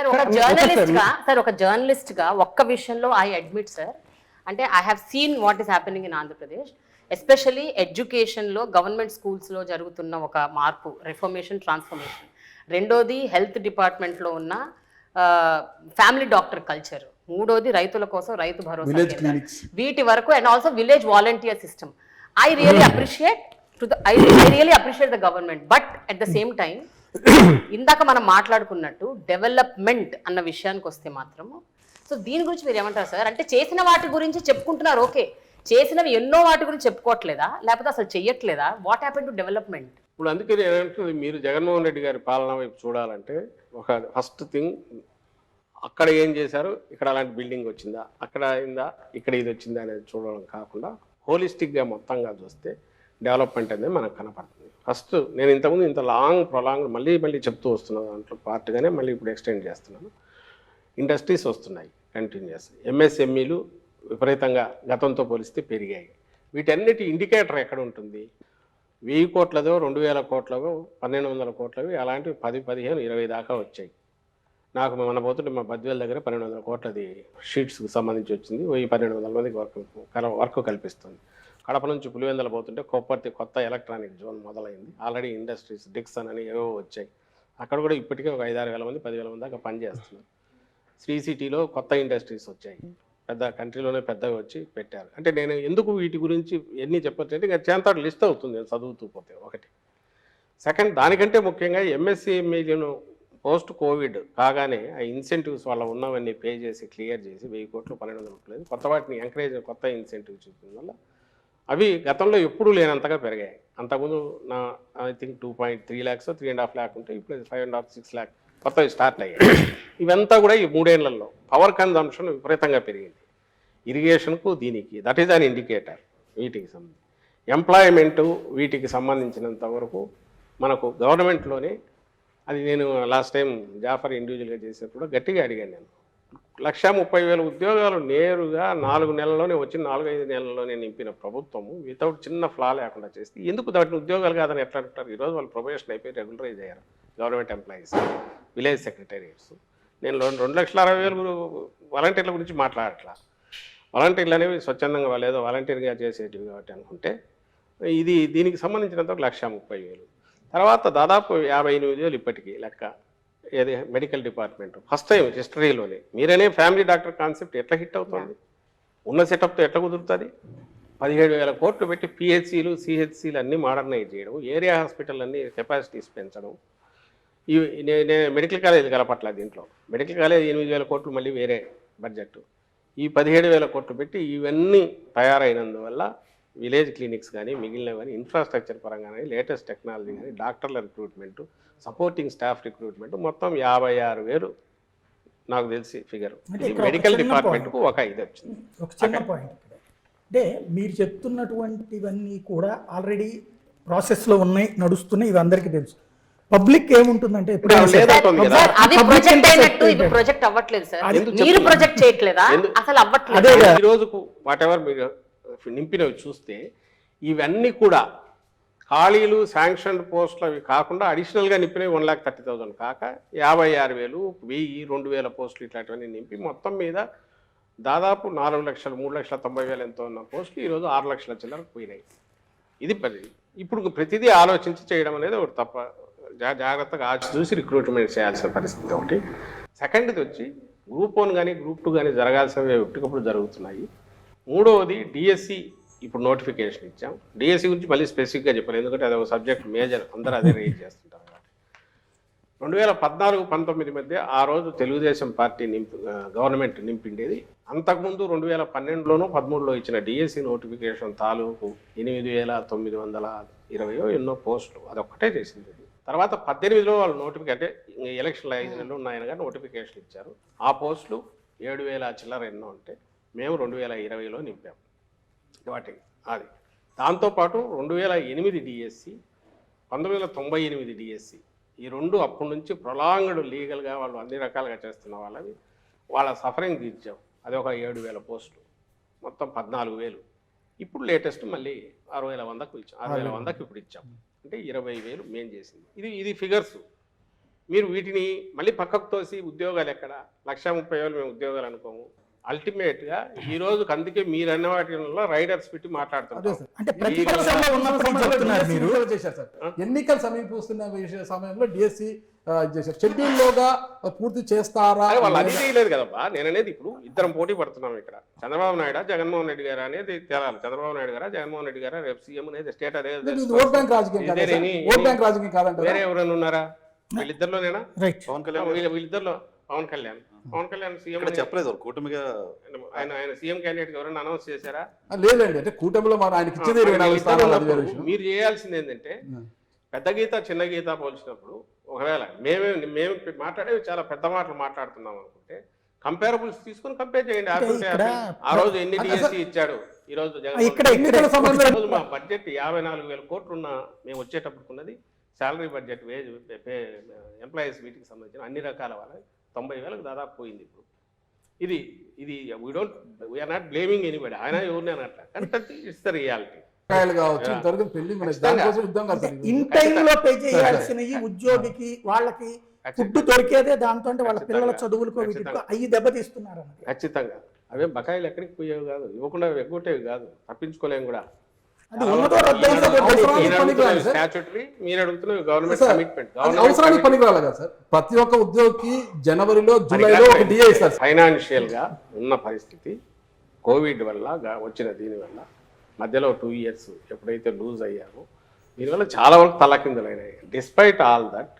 Sir ఒక జర్నలిస్ట్గా sir ఒక జర్నలిస్ట్గా ఒక్క విషయంలో ఐ అడ్మిట్ సార్ అంటే I have seen what is happening in Andhra Pradesh especially ఎడ్యుకేషన్లో గవర్నమెంట్ స్కూల్స్లో జరుగుతున్న ఒక మార్పు రిఫర్మేషన్ ట్రాన్స్ఫర్మేషన్ రెండోది హెల్త్ డిపార్ట్మెంట్లో ఉన్న ఫ్యామిలీ డాక్టర్ కల్చర్ మూడోది రైతుల కోసం రైతు భరోసా వీటి వరకు and also village volunteer system I really appreciate to I really appreciate the government but at the same time ఇందాక మనం మాట్లాడుకున్నట్టు డెవలప్మెంట్ అన్న విషయానికి వస్తే మాత్రము. సో దీని గురించి మీరు ఏమంటారు సార్? అంటే చేసిన వాటి గురించి చెప్పుకుంటున్నారు ఓకే. చేసినవి ఎన్నో వాటి గురించి చెప్పుకోవట్లేదా? లేకపోతే అసలు చెయ్యట్లేదా? వాట్ హ్యాపెన్ టు డెవలప్మెంట్ ఇప్పుడు అందుకే నేను మీరు జగన్మోహన్ రెడ్డి గారి పాలన వైపు చూడాలంటే ఒక ఫస్ట్ థింగ్ అక్కడ ఏం చేశారు? ఇక్కడ అలాంటి బిల్డింగ్ వచ్చిందా? అక్కడ అయిందా? ఇక్కడ ఇది వచ్చిందా అనేది చూడడం కాకుండా హోలిస్టిక్గా మొత్తంగా చూస్తే డెవలప్మెంట్ అనేది మనకు కనపడుతుంది. ఫస్ట్ నేను ఇంతకుముందు ఇంత లాంగ్ ప్రొలాంగ్ మళ్ళీ మళ్ళీ చెప్తూ వస్తున్నాను దాంట్లో పార్ట్గానే మళ్ళీ ఇప్పుడు ఎక్స్టెండ్ చేస్తున్నాను. ఇండస్ట్రీస్ వస్తున్నాయి కంటిన్యూస్ ఎంఎస్ఎంఈలు విపరీతంగా గతంతో పోలిస్తే పెరిగాయి. వీటన్నిటి ఇండికేటర్ ఎక్కడ ఉంటుంది? వెయ్యి కోట్లదో రెండు వేల కోట్లవో పన్నెండు వందల కోట్లవి అలాంటివి పది పదిహేను ఇరవై దాకా వచ్చాయి. నాకు మన పోతుంటే మా బద్వేల దగ్గర పన్నెండు వందల కోట్లది షీట్స్కి సంబంధించి వచ్చింది. వెయ్యి పన్నెండు వందల మందికి వర్క్ కల- వర్క్ కల్పిస్తుంది. కడప నుంచి పులివెందల పోతుంటే కొప్పర్తి కొత్త ఎలక్ట్రానిక్ జోన్ మొదలైంది. ఆల్రెడీ ఇండస్ట్రీస్ డిక్సన్ అని ఏవో వచ్చాయి. అక్కడ కూడా ఇప్పటికే ఒక ఐదారు వేల మంది పదివేల మంది దాకా పనిచేస్తున్నారు శ్రీ సిటీలో కొత్త ఇండస్ట్రీస్ వచ్చాయి. పెద్ద కంట్రీలోనే పెద్దగా వచ్చి పెట్టారు. అంటే నేను ఎందుకు వీటి గురించి ఎన్ని చెప్పొచ్చు ఇంకా చేంతాడు లిస్ట్ అవుతుంది చదువుతూ పోతే ఒకటి. సెకండ్ దానికంటే ముఖ్యంగా ఎంఎస్సీ ఎంఏలను పోస్ట్ కోవిడ్ కాగానే ఆ ఇన్సెంటివ్స్ వాళ్ళ ఉన్నవన్నీ పే చేసి క్లియర్ చేసి వెయ్యి కోట్లు పన్నెండు వందల కోట్లు కొత్త వాటిని ఎంకరేజ్ కొత్త ఇన్సెంటివ్ చూపించడం వల్ల అవి గతంలో ఎప్పుడూ లేనంతగా పెరిగాయి. అంతకుముందు నా I think two point three lakhs three and half lakh ఉంటే ఇప్పుడు five and half six lakh కొత్తవి స్టార్ట్ అయ్యాయి. ఇవంతా కూడా ఈ మూడేళ్ళలో పవర్ కన్జంప్షన్ విపరీతంగా పెరిగింది. ఇరిగేషన్కు దీనికి దట్ ఈజ్ అన్ ఇండికేటర్ వీటికి సంబంధించి. ఎంప్లాయ్మెంటు వీటికి సంబంధించినంత వరకు మనకు గవర్నమెంట్లోనే అది నేను లాస్ట్ టైం జాఫర్ ఇండివిజువల్గా చేసినప్పుడు గట్టిగా అడిగాను నేను. లక్ష ముప్పై వేల ఉద్యోగాలు నేరుగా నాలుగు నెలల్లోనే వచ్చి నాలుగైదు నెలల్లోనే నింపిన ప్రభుత్వము వితౌట్ చిన్న ఫ్లా లేకుండా చేస్తే ఎందుకు దాటిని ఉద్యోగాలు కాదని ఎట్లా అంటారు? ఈరోజు వాళ్ళు ప్రొబేషన్ అయిపోయి రెగ్యులరైజ్ అయ్యారు గవర్నమెంట్ ఎంప్లాయీస్ విలేజ్ సెక్రటేరియట్స్. నేను రెండు రెండు లక్షల అరవై వేలు వాలంటీర్ల గురించి మాట్లాడట్లా. వాలంటీర్లు అనేవి స్వచ్ఛందంగా లేదో వాలంటీర్గా చేసేటివి కాబట్టి అనుకుంటే ఇది దీనికి సంబంధించినంత ఒక లక్ష ముప్పై వేలు. తర్వాత దాదాపు యాభై ఎనిమిది వేలు ఇప్పటికీ లెక్క. ఏది మెడికల్ డిపార్ట్మెంట్. ఫస్ట్ టైం హిస్టరీలోనే. మీరనే ఫ్యామిలీ డాక్టర్ కాన్సెప్ట్ ఎట్లా హిట్ అవుతుంది? ఉన్న సెటప్తో ఎట్లా కుదురుతుంది? పదిహేడు వేల కోట్లు పెట్టి పిహెచ్సిలు సిహెచ్సిలు అన్నీ మోడర్నైజ్ చేయడం ఏరియా హాస్పిటల్ అన్ని కెపాసిటీస్ పెంచడం. ఇవి నేను మెడికల్ కాలేజ్ కలపట్ల దీంట్లో. మెడికల్ కాలేజ్ ఎనిమిది వేల కోట్లు మళ్ళీ వేరే బడ్జెట్ ఈ పదిహేడు వేల కోట్లు పెట్టి ఇవన్నీ తయారైనందువల్ల విలేజ్ క్లినిక్స్ కానీ మిగిలినవి కానీ ఇన్ఫ్రాస్ట్రక్చర్ పరంగా కానీ లేటెస్ట్ టెక్నాలజీ కానీ డాక్టర్ల రిక్రూట్మెంట్ సపోర్టింగ్ స్టాఫ్ రిక్రూట్మెంట్ మొత్తం యాభై ఆరు వేలు నాకు తెలిసి ఫిగర్ మెడికల్ డిపార్ట్మెంట్కు ఒక ఇది వచ్చింది. ఒక చిన్న పాయింట్ ఇక్కడ. అంటే మీరు చెప్తున్నటువంటివన్నీ కూడా ఆల్రెడీ ప్రాసెస్లో ఉన్నాయి నడుస్తున్నాయి ఇవి అందరికీ తెలుసు. పబ్లిక్ ఏముంటుందంటే ఇప్పుడు ప్రొజెక్ట్ అయినట్టు అవ్వట్లేదు సార్. మీరు? ప్రొజెక్ట్ చేయట్లేదా? అసలు అవ్వట్లేదు. ఈ రోజుకు వాట్ ఎవర్ మీరు నింపినవి చూస్తే ఇవన్నీ కూడా ఖాళీలు శాంక్షన్ పోస్టులు అవి కాకుండా అడిషనల్గా నింపినవి వన్ ల్యాక్ థర్టీ థౌసండ్ కాక యాభై ఆరు వేలు వెయ్యి రెండు వేల పోస్టులు ఇట్లాంటివన్నీ నింపి మొత్తం మీద దాదాపు నాలుగు లక్షలు మూడు లక్షల తొంభై వేలు ఎంతో ఉన్న పోస్టులు ఈరోజు ఆరు లక్షల చిల్లర పోయినాయి. ఇది పది ఇప్పుడు ప్రతిదీ ఆలోచించి చేయడం అనేది ఒకటి తప్ప జా జాగ్రత్తగా ఆచి చూసి రిక్రూట్మెంట్ చేయాల్సిన పరిస్థితి ఒకటి. సెకండ్ది వచ్చి గ్రూప్ వన్ కానీ గ్రూప్ టూ కానీ జరగాల్సినవి ఎప్పటికప్పుడు జరుగుతున్నాయి. మూడవది డిఎస్సి ఇప్పుడు నోటిఫికేషన్ ఇచ్చాం. డిఎస్సి గురించి మళ్ళీ స్పెసిఫిక్గా చెప్పాలి ఎందుకంటే అది ఒక సబ్జెక్ట్ మేజర్ అందరూ అదే రేజ్ చేస్తుంటారు కాబట్టి. రెండు వేల పద్నాలుగు పంతొమ్మిది మధ్య ఆ రోజు తెలుగుదేశం పార్టీ నింపి గవర్నమెంట్ నింపిండేది. అంతకుముందు రెండు వేల పన్నెండులోనూ పదమూడులో ఇచ్చిన డిఎస్సి నోటిఫికేషన్ తాలూకు ఎనిమిది వేల తొమ్మిది వందల ఇరవయో ఎన్నో పోస్టులు. అదొక్కటే చేసింది. తర్వాత పద్దెనిమిదిలో వాళ్ళు నోటిఫికేషన్ అంటే ఇంక ఎలక్షన్లు ఐదు నెలలు ఉన్నాయనగా నోటిఫికేషన్ ఇచ్చారు. ఆ పోస్టులు ఏడు వేల చిల్లర ఎన్నో ఉంటాయి మేము రెండు వేల ఇరవైలో నింపాం. వాటి అది. దాంతోపాటు రెండు వేల ఎనిమిది డిఎస్సి పంతొమ్మిది వందల తొంభై ఎనిమిది డిఎస్సి ఈ రెండు అప్పటి నుంచి ప్రొలాంగ్డ్ లీగల్గా వాళ్ళు అన్ని రకాలుగా చేస్తున్న వాళ్ళవి. వాళ్ళ సఫరింగ్ తీర్చాం. అది ఒక ఏడు వేల పోస్టులు. మొత్తం పద్నాలుగు వేలు. ఇప్పుడు లేటెస్ట్ మళ్ళీ ఆరు వేల వందకు ఇచ్చాం ఆరు వేల వందకు ఇప్పుడు ఇచ్చాం. అంటే ఇరవై వేలు మేం చేసింది. ఇది ఇది ఫిగర్స్. మీరు వీటిని మళ్ళీ పక్కకు తోసి ఉద్యోగాలు ఎక్కడ? లక్ష ముప్పై వేలు మేము ఉద్యోగాలు అనుకోము. అల్టిమేట్గా ఈ రోజు అందుకే మీరు అన్న వాటిలో రైడర్స్ పెట్టి సార్. అంటే ఎన్నికలు సమీపిస్తున్న సమయంలో డిఎస్సి చేశారు. షెడ్యూల్ లోగా పూర్తి చేస్తారా? అదే వాళ్ళు అది చేయలేదు కదబ్బా. నేను అనేది ఇప్పుడు ఇద్దరం పోటీ పడుతున్నాం ఇక్కడ. చంద్రబాబు నాయుడు జగన్మోహన్ రెడ్డి గారు అనేది తేలాలి చంద్రబాబు నాయుడు గారా జగన్మోహన్ రెడ్డి గారా రేపు సీఎం అనేది స్టేట్ అదే ఇది ఓట్ బ్యాంక్ రాజకీయం వేరే ఎవరైనా ఉన్నారా? వీళ్ళిద్దరిలోనేనా? పవన్ కళ్యాణ్ వీళ్ళ వీళ్ళిద్దరిలో? పవన్ కళ్యాణ్. పవన్ కళ్యాణ్ సీఎం చెప్పలేదు కూటమిగా ఆయన ఆయన సీఎం క్యాండిడేట్ ఎవరైనా అనౌన్స్ చేశారా? లేదండి అంటే కూటమిలో మరి ఆయనకి ఇచ్చేది ఇరవై నాలుగు వీళ్ళిద్దరు స్థానాలు అది వేరే ఉన్నప్పుడు విషయం. మీరు చేయాల్సింది ఏంటంటే పెద్ద గీత చిన్న గీత పోల్చినప్పుడు ఒకవేళ మేమే మేము మాట్లాడేవి చాలా పెద్ద మాటలు మాట్లాడుతున్నాం అనుకుంటే కంపేరబుల్స్ తీసుకొని కంపేర్ చేయండి. ఆ రోజు ఎన్ని డిఎస్సి ఇచ్చాడు రోజు జగన్ ఈ రోజు మా బడ్జెట్ యాభై నాలుగు వేల కోట్లు ఉన్న మేము వచ్చేటప్పుడు ఉన్నది శాలరీ బడ్జెట్ వేజ్ ఎంప్లాయీస్ వీటికి సంబంధించిన అన్ని రకాల వాళ్ళ తొంభై వేలకు దాదాపు పోయింది ఇప్పుడు. ఇది ఇది we don't we're not blaming anybody ఆయన ఎవరిని అనట్లా కానీ ఇట్స్ ద రియాలిటీ. ఇన్ టైమ్లో పే చేయాల్సిన ఈ ఉద్యోగికి వాళ్ళకి ఫుడ్ దొరికేదే దాంతో అంటే వాళ్ళ పిల్లల చదువులకో వీటికో అయ్యి దెబ్బతీస్తున్నారు ఖచ్చితంగా. అవే బకాయిలు ఎక్కడికి పోయేవి కాదు. ఇవ్వకుండా ఎగ్గొట్టేవి కాదు. తప్పించుకోలేము కూడా. అవసరానికి మీరు పనికి రాదు సార్. స్టాచ్యుటరీ మీరు అడుగుతున్న గవర్నమెంట్ సార్, కమిట్మెంట్ అది అవసరానికి పనికి రాలేదు కదా సార్? ప్రతి ఒక్క ఉద్యోగికి జనవరిలో జూలైలో ఒక డిఏ ఇస్తారు. ఫైనాన్షియల్గా ఉన్న పరిస్థితి కోవిడ్ వల్ల వచ్చిన దీని వల్ల మధ్యలో టూ ఇయర్స్ ఎప్పుడైతే లూజ్ అయ్యామో దీనివల్ల చాలా వరకు తలకిందులైనాయి. డిస్పైట్ ఆల్ దట్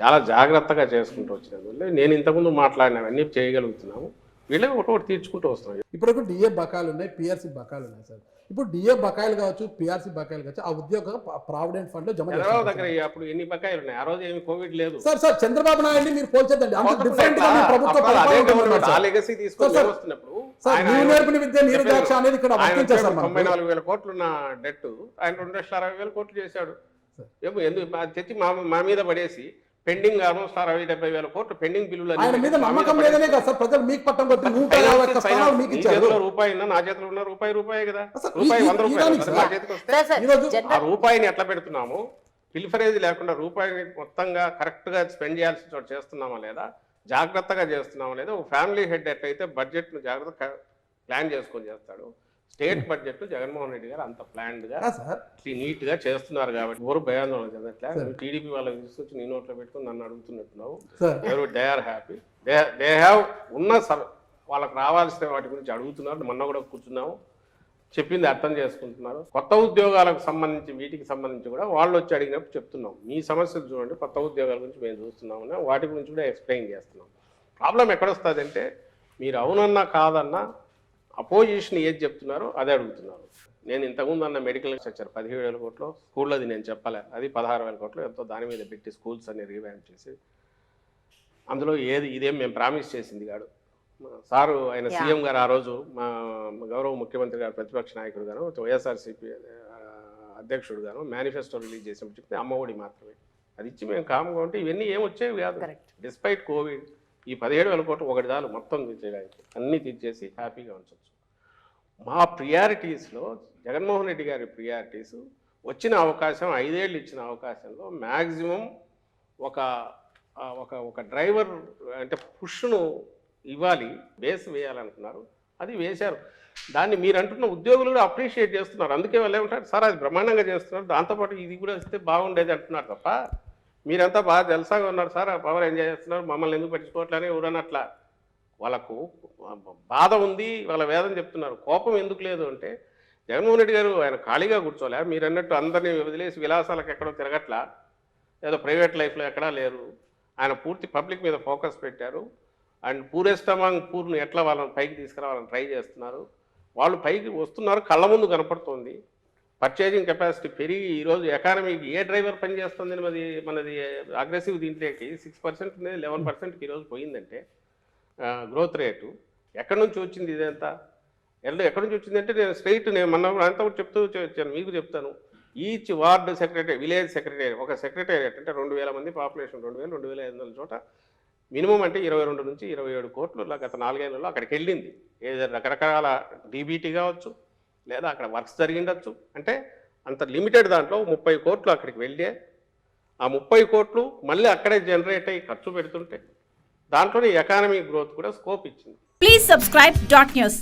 చాలా జాగ్రత్తగా చేసుకుంటూ వచ్చినందువల్ల నేను ఇంతకుముందు మాట్లాడినవన్నీ చేయగలుగుతున్నాము. వీళ్ళకి ఒకటి ఒకటి తీర్చుకుంటూ వస్తున్నాం ఇప్పుడు డిఏ బకాయిలు ఉన్నాయి పిఆర్సీ బకాయిలు ఉన్నాయి సార్. ఇప్పుడు డిఏ బకాయిలు కావచ్చు పిఆర్సీ బకాయిలు కావచ్చు ఆ ఉద్యోగ ప్రావిడెంట్ ఫండ్లో జమ దగ్గర అప్పుడు ఎన్ని బకాయిలు ఉన్నాయి? ఆ రోజు ఏమి కోవిడ్ లేదు. సార్ సార్ చంద్రబాబు నాయుడు మీరు పోల్చొద్దండి. అంత డిఫరెంట్గా ప్రభుత్వ సార్. నీవు నేర్పిన విద్య నీరు ద్రాక్ష అనేది ఇక్కడ వర్తించేస్తారు తొంభై. నాలుగు వేల కోట్లు ఉన్న డెట్ ఆయన రెండు లక్షల అరవై వేల కోట్లు చేశాడు. ఏమో ఎందుకు తెచ్చి మా మీద పడేసి పెండింగ్ ఆల్మోస్ట్ అరవై డెబ్బై వేల కోట్లు పెండింగ్ బిల్లులు అన్ని ఆయన మీద పెట్టి మా నమ్మకం పడేసి- లేదనే కదా సార్. ప్రజలు మీకు పట్టం కొట్టి నూట యాభై ఒక్క ఫైనాన్స్ స్థానాలు మీకు నీ ఇచ్చారు. చేతిలో రూపాయి ఉన్నా నా చేతిలో ఉన్న రూపాయి రూపాయి కదా. రూపాయి వంద రూపాయలు సార్. నా చేతికి వస్తే సార్ సార్ ఆ రూపాయిని ఎట్లా పెడుతున్నాము? పిల్ఫరేజ్ లేకుండా రూపాయిని మొత్తంగా కరెక్ట్గా స్పెండ్ చేయాల్సిన చోట చేస్తున్నామా లేదా? జాగ్రత్తగా చేస్తున్నామా లేదా? ఒక ఫ్యామిలీ హెడ్ ఎట్లయితే బడ్జెట్ను జాగ్రత్త ప్లాన్ చేసుకొని చేస్తాడు. స్టేట్ బడ్జెట్ జగన్మోహన్ రెడ్డి గారు అంత ప్లాన్డ్గా నీట్గా చేస్తున్నారు కాబట్టి ఎవరు భయాందోళన చెందట్లే. టీడీపీ వాళ్ళకి తీసుకొచ్చి నీ నోట్లో పెట్టుకుని నన్ను అడుగుతున్నట్టున్నావు. ఎవరు they are happy. They they have ఉన్న వాళ్ళకి రావాల్సిన వాటి గురించి అడుగుతున్నారు. మొన్న కూడా కూర్చున్నాము. చెప్పింది అర్థం చేసుకుంటున్నారు. కొత్త ఉద్యోగాలకు సంబంధించి వీటికి సంబంధించి కూడా వాళ్ళు వచ్చి అడిగినప్పుడు చెప్తున్నాం. మీ సమస్యలు చూడండి. కొత్త ఉద్యోగాల గురించి మేము చూస్తున్నామని వాటి గురించి కూడా ఎక్స్ప్లెయిన్ చేస్తున్నాం. ప్రాబ్లం ఎక్కడొస్తుందంటే మీరు అవునన్నా కాదన్నా అపోజిషన్ ఏది చెప్తున్నారో అదే అడుగుతున్నారు. నేను ఇంతకుముందు అన్న మెడికల్ స్ట్రక్చర్ పదిహేడు వేల కోట్లు స్కూళ్ళది నేను చెప్పలే. అది పదహారు వేల కోట్లు ఎంతో దాని మీద పెట్టి స్కూల్స్ అన్ని రీవ్యాంప్ చేసి అందులో ఏది ఇదేం మేము ప్రామిస్ చేసింది మా సారు ఆయన. సీఎం గారు ఆ రోజు మా గౌరవ ముఖ్యమంత్రి గారు ప్రతిపక్ష నాయకుడు గాను వైఎస్ఆర్సీపీ అధ్యక్షుడు గాను మేనిఫెస్టో రిలీజ్ చేసినప్పుడు చెప్తే అమ్మఒడి మాత్రమే. అది ఇచ్చి మేము కామ్గా ఉంటే ఇవన్నీ ఏం వచ్చేవి కాదు. Despite Covid. ఈ పదిహేడు వేల కోట్లు ఒకటి దాని మొత్తం తీర్చేయడానికి అన్నీ తీర్చేసి హ్యాపీగా ఉంచవచ్చు మా ప్రియారిటీస్లో జగన్మోహన్ రెడ్డి గారి ప్రియారిటీస్ వచ్చిన అవకాశం ఐదేళ్ళు ఇచ్చిన అవకాశంలో మ్యాక్సిమం ఒక ఒక ఒక డ్రైవర్ అంటే పుష్ను ఇవ్వాలి బేస్ వేయాలనుకున్నారు. అది వేశారు. దాన్ని మీరు అంటున్న ఉద్యోగులు కూడా అప్రిషియేట్ చేస్తున్నారు. అందుకే వాళ్ళు ఏమంటారు సార్ అది బ్రహ్మాండంగా చేస్తున్నారు. దాంతోపాటు ఇది కూడా ఇస్తే బాగుండేది అంటున్నారు తప్ప మీరంతా బాగా జలసాగా ఉన్నారు సార్. ఆ పవర్ ఎంజాయ్ చేస్తున్నారు? మమ్మల్ని ఎందుకు పట్టించుకోవట్లని ఎవరన్నట్లా వాళ్ళకు బాధ ఉంది వాళ్ళ వేదన చెప్తున్నారు. కోపం ఎందుకు లేదు అంటే జగన్మోహన్ రెడ్డి గారు ఆయన ఖాళీగా కూర్చోలే. మీరు అన్నట్టు అందరినీ వదిలేసి విలాసాలకు ఎక్కడో తిరగట్లా. ఏదో ప్రైవేట్ లైఫ్లో ఎక్కడా లేరు. ఆయన పూర్తి పబ్లిక్ మీద ఫోకస్ పెట్టారు. అండ్ పూరెస్ట్ అమాంగ్ పూర్ను ఎట్లా వాళ్ళని పైకి తీసుకురావాలని ట్రై చేస్తున్నారు. వాళ్ళు పైకి వస్తున్నారు కళ్ళ ముందు కనపడుతుంది. పర్చేజింగ్ కెపాసిటీ పెరిగి ఈరోజు ఎకానమీకి ఏ డ్రైవర్ పనిచేస్తుంది మనది మనది అగ్రెసివ్ దీంట్లోకి? సిక్స్ పర్సెంట్ అనేది లెవెన్ పర్సెంట్కి ఈరోజు పోయిందంటే గ్రోత్ రేటు ఎక్కడి నుంచి వచ్చింది ఇదంతా? ఎల్లు ఎక్కడి నుంచి వచ్చిందంటే నేను స్ట్రైట్ నేను మన అంతా కూడా చెప్తూ వచ్చాను మీకు చెప్తాను. Each ward secretary village secretary ఒక సెక్రటేరియట్ అంటే రెండు వేల మంది పాపులేషన్ రెండు వేలు రెండు వేల ఐదు వందల చోట మినిమం అంటే ఇరవై రెండు నుంచి ఇరవై ఏడు కోట్లు గత నాలుగైదులో అక్కడికి వెళ్ళింది. ఏదో రకరకాల డీబీటీ కావచ్చు లేదా అక్కడ వర్క్స్ జరిగిండొచ్చు. అంటే అంత లిమిటెడ్ దాంట్లో ముప్పై కోట్లు అక్కడికి వెళ్ళే ఆ ముప్పై కోట్లు మళ్ళీ అక్కడే జనరేట్ అయ్యి ఖర్చు పెడుతుంటే దాంట్లోనే ఎకానమీ గ్రోత్ కూడా స్కోప్ ఇచ్చింది. Please subscribe dot news.